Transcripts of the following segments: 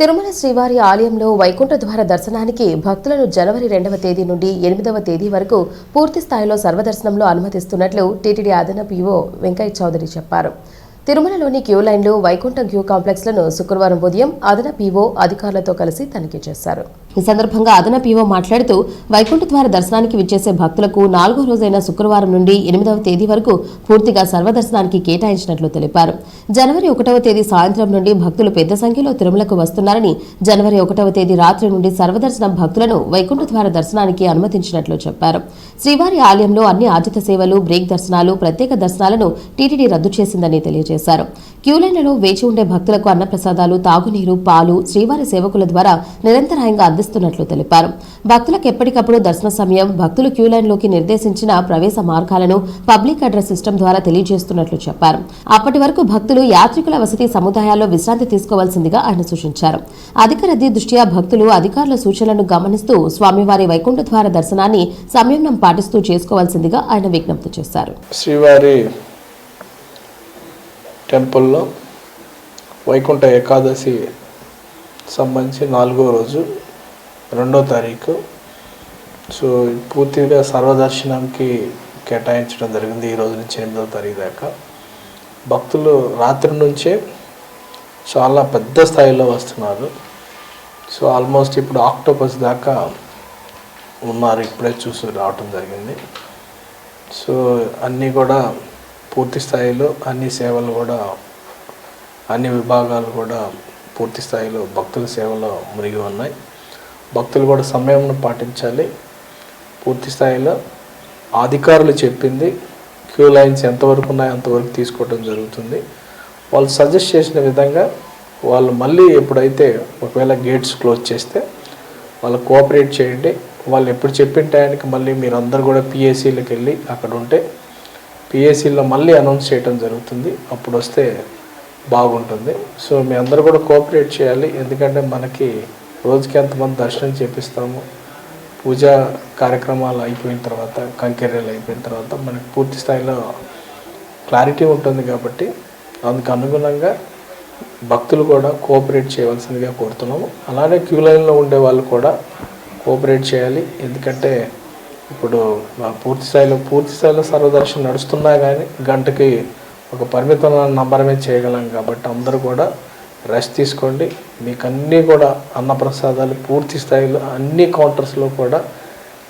తిరుమల శ్రీవారి ఆలయంలో వైకుంఠ ద్వార దర్శనానికి భక్తులను జనవరి రెండవ తేదీ నుండి ఎనిమిదవ తేదీ వరకు పూర్తి స్థాయిలో సర్వదర్శనంలో అనుమతిస్తున్నట్లు టీటీడీ అదనపు ఈవో వెంకయ్య చౌదరి చెప్పారు. తిరుమలలోని క్యూ లైన్లు వైకుంఠ క్యూ కాంప్లెక్స్లను శుక్రవారం ఉదయం అదనపు ఈవో అధికారులతో కలిసి తనిఖీ చేశారు. ఈ సందర్భంగా అదనపు ఈవో మాట్లాడుతూ వైకుంఠ ద్వార దర్శనానికి విచ్చేసే భక్తులకు నాలుగో రోజైన శుక్రవారం నుండి ఎనిమిదవ తేదీ వరకు పూర్తిగా సర్వదర్శనానికి కేటాయించినట్లు తెలిపారు. జనవరి ఒకటవ తేదీ సాయంత్రం నుండి భక్తులు పెద్ద సంఖ్యలో తిరుమలకు వస్తున్నారని జనవరి ఒకటవ తేదీ రాత్రి నుండి సర్వదర్శనం భక్తులను వైకుంఠ ద్వార దర్శనానికి అనుమతించినట్లు చెప్పారు. శ్రీవారి ఆలయంలో అన్ని ఆతిథ్య సేవలు బ్రేక్ దర్శనాలు ప్రత్యేక దర్శనాలను టీటీడీ రద్దు చేసిందని తెలియజేశారు. క్యూలైన్లలో వేచి ఉండే భక్తులకు అన్నప్రసాదాలు తాగునీరు పాలు శ్రీవారి సేవకుల ద్వారా నిరంతరాయంగా అందిస్తున్నట్లు తెలిపారు. భక్తులకు ఎప్పటికప్పుడు దర్శన సమయం భక్తులు క్యూ లైన్లోకి నిర్దేశించిన ప్రవేశ మార్గాలను పబ్లిక్ అడ్రస్ సిస్టమ్ ద్వారా తెలియజేస్తున్నట్లు చెప్పారు. అప్పటి వరకు భక్తులు యాత్రికుల వసతి సముదాయాల్లో విశ్రాంతి తీసుకోవాల్సిందిగా ఆయన సూచించారు. అధిక రద్దీ దృష్ట్యా భక్తులు అధికారుల సూచనలను గమనిస్తూ స్వామివారి వైకుంఠ ద్వార దర్శనాన్ని సంయమనం పాటిస్తూ చేసుకోవాల్సిందిగా ఆయన విజ్ఞప్తి చేశారు. శ్రీవారి టెంపుల్లో వైకుంఠ ఏకాదశి సంబంధించి నాలుగో రోజు రెండో తారీఖు. సో పూర్తిగా సర్వదర్శనంకి కేటాయించడం జరిగింది ఈ రోజు నుంచి ఎనిమిదో తారీఖు దాకా. భక్తులు రాత్రి నుంచే చాలా పెద్ద స్థాయిలో వస్తున్నారు. సో ఆల్మోస్ట్ ఇప్పుడు ఆక్టోపస్ దాకా ఉన్నారు ఇప్పుడే చూసి రావటం జరిగింది. సో అన్నీ కూడా పూర్తి స్థాయిలో అన్ని సేవలు కూడా అన్ని విభాగాలు కూడా పూర్తి స్థాయిలో భక్తుల సేవలో మునిగి ఉన్నాయి. భక్తులు కూడా సమయంను పాటించాలి. పూర్తి స్థాయిలో అధికారులు చెప్పింది క్యూ లైన్స్ ఎంతవరకు ఉన్నాయో అంతవరకు తీసుకోవడం జరుగుతుంది. వాళ్ళు సజెస్ట్ చేసిన విధంగా వాళ్ళు మళ్ళీ ఎప్పుడైతే ఒకవేళ గేట్స్ క్లోజ్ చేస్తే వాళ్ళు కోఆపరేట్ చేయండి. వాళ్ళు ఎప్పుడు చెప్పిన టయానికి మళ్ళీ మీరు అందరు కూడా పిఎస్సీలకు వెళ్ళి అక్కడ ఉంటే పిఎస్సీలో మళ్ళీ అనౌన్స్ చేయడం జరుగుతుంది. అప్పుడు వస్తే బాగుంటుంది. సో మీ అందరూ కూడా కోఆపరేట్ చేయాలి. ఎందుకంటే మనకి రోజుకి ఎంతమంది దర్శనం చేపిస్తాము. పూజా కార్యక్రమాలు అయిపోయిన తర్వాత కంకెర్యలు అయిపోయిన తర్వాత మనకి పూర్తి స్థాయిలో క్లారిటీ ఉంటుంది కాబట్టి అందుకు అనుగుణంగా భక్తులు కూడా కోఆపరేట్ చేయవలసిందిగా కోరుతున్నాము. అలానే క్యూ లైన్లో ఉండే వాళ్ళు కూడా కోఆపరేట్ చేయాలి. ఎందుకంటే ఇప్పుడు పూర్తి స్థాయిలో పూర్తి స్థాయిలో సర్వదర్శనం నడుస్తున్నా కానీ గంటకి ఒక పరిమితమైన నంబరమే చేయగలం కాబట్టి అందరూ కూడా రెస్ట్ తీసుకోండి. మీకు అన్నీ కూడా అన్నప్రసాదాలు పూర్తి స్థాయిలో అన్ని కౌంటర్స్లో కూడా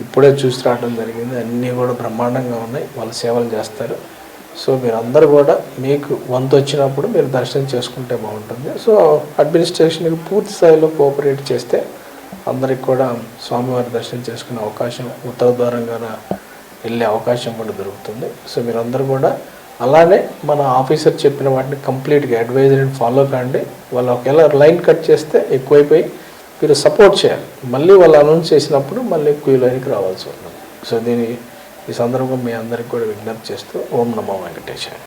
ఇప్పుడే చూసి రావడం జరిగింది. అన్నీ కూడా బ్రహ్మాండంగా ఉన్నాయి. వాళ్ళు సేవలు చేస్తారు. సో మీరు అందరూ కూడా మీకు వంతు వచ్చినప్పుడు మీరు దర్శనం చేసుకుంటే బాగుంటుంది. సో అడ్మినిస్ట్రేషన్కి పూర్తి స్థాయిలో కోఆపరేట్ చేస్తే అందరికి కూడా స్వామివారి దర్శనం చేసుకునే అవకాశం ఉత్తర ద్వారంగా వెళ్ళే అవకాశం కూడా దొరుకుతుంది. సో మీరందరూ కూడా అలానే మన ఆఫీసర్ చెప్పిన వాటిని కంప్లీట్గా అడ్వైజరీని ఫాలో కాండి. వాళ్ళు ఒకవేళ లైన్ కట్ చేస్తే ఎక్కువైపోయి మీరు సపోర్ట్ చేయాలి. మళ్ళీ వాళ్ళు అనౌన్స్ చేసినప్పుడు మళ్ళీ క్యూ లైన్కి రావాల్సి ఉంటుంది సో దీని ఈ సందర్భంగా మీ అందరికి కూడా విజ్ఞప్తి చేస్తూ ఓం నమో వెంకటేశాయ.